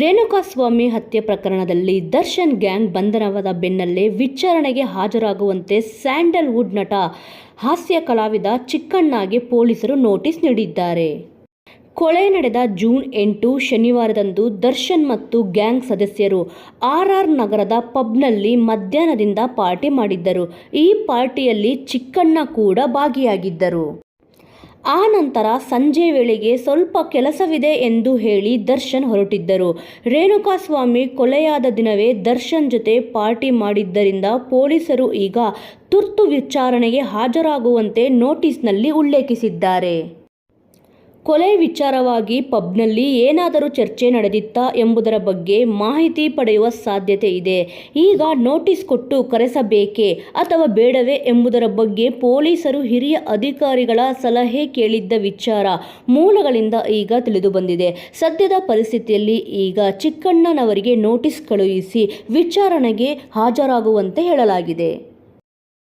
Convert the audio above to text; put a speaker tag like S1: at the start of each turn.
S1: ರೇಣುಕಾಸ್ವಾಮಿ ಹತ್ಯೆ ಪ್ರಕರಣದಲ್ಲಿ ದರ್ಶನ್ ಗ್ಯಾಂಗ್ ಬಂಧನವಾದ ಬೆನ್ನಲ್ಲೇ ವಿಚಾರಣೆಗೆ ಹಾಜರಾಗುವಂತೆ ಸ್ಯಾಂಡಲ್ವುಡ್ ನಟ ಹಾಸ್ಯ ಕಲಾವಿದ ಚಿಕ್ಕಣ್ಣಗೆ ಪೊಲೀಸರು ನೋಟಿಸ್ ನೀಡಿದ್ದಾರೆ. ಕೊಳೆ ನಡೆದ ಜೂನ್ ಎಂಟು ಶನಿವಾರದಂದು ದರ್ಶನ್ ಮತ್ತು ಗ್ಯಾಂಗ್ ಸದಸ್ಯರು ಆರ್ಆರ್ ನಗರದ ಪಬ್ನಲ್ಲಿ ಮಧ್ಯಾಹ್ನದಿಂದ ಪಾರ್ಟಿ ಮಾಡಿದ್ದರು. ಈ ಪಾರ್ಟಿಯಲ್ಲಿ ಚಿಕ್ಕಣ್ಣ ಕೂಡ ಭಾಗಿಯಾಗಿದ್ದರು. ಆ ನಂತರ ಸಂಜೆ ವೇಳೆಗೆ ಸ್ವಲ್ಪ ಕೆಲಸವಿದೆ ಎಂದು ಹೇಳಿ ದರ್ಶನ್ ಹೊರಟಿದ್ದರು. ರೇಣುಕಾಸ್ವಾಮಿ ಕೊಲೆಯಾದ ದಿನವೇ ದರ್ಶನ್ ಜೊತೆ ಪಾರ್ಟಿ ಮಾಡಿದ್ದರಿಂದ ಪೊಲೀಸರು ಈಗ ತುರ್ತು ವಿಚಾರಣೆಗೆ ಹಾಜರಾಗುವಂತೆ ನೋಟಿಸ್ನಲ್ಲಿ ಉಲ್ಲೇಖಿಸಿದ್ದಾರೆ. ಕೊಲೆ ವಿಚಾರವಾಗಿ ಪಬ್ನಲ್ಲಿ ಏನಾದರೂ ಚರ್ಚೆ ನಡೆದಿತ್ತಾ ಎಂಬುದರ ಬಗ್ಗೆ ಮಾಹಿತಿ ಪಡೆಯುವ ಸಾಧ್ಯತೆ ಇದೆ. ಈಗ ನೋಟಿಸ್ ಕೊಟ್ಟು ಕರೆಸಬೇಕೇ ಅಥವಾ ಬೇಡವೇ ಎಂಬುದರ ಬಗ್ಗೆ ಪೊಲೀಸರು ಹಿರಿಯ ಅಧಿಕಾರಿಗಳ ಸಲಹೆ ಕೇಳಿದ್ದ ವಿಚಾರ ಮೂಲಗಳಿಂದ ಈಗ ತಿಳಿದುಬಂದಿದೆ. ಸದ್ಯದ ಪರಿಸ್ಥಿತಿಯಲ್ಲಿ ಈಗ ಚಿಕ್ಕಣ್ಣನವರಿಗೆ ನೋಟಿಸ್ ಕಳುಹಿಸಿ ವಿಚಾರಣೆಗೆ ಹಾಜರಾಗುವಂತೆ ಹೇಳಲಾಗಿದೆ.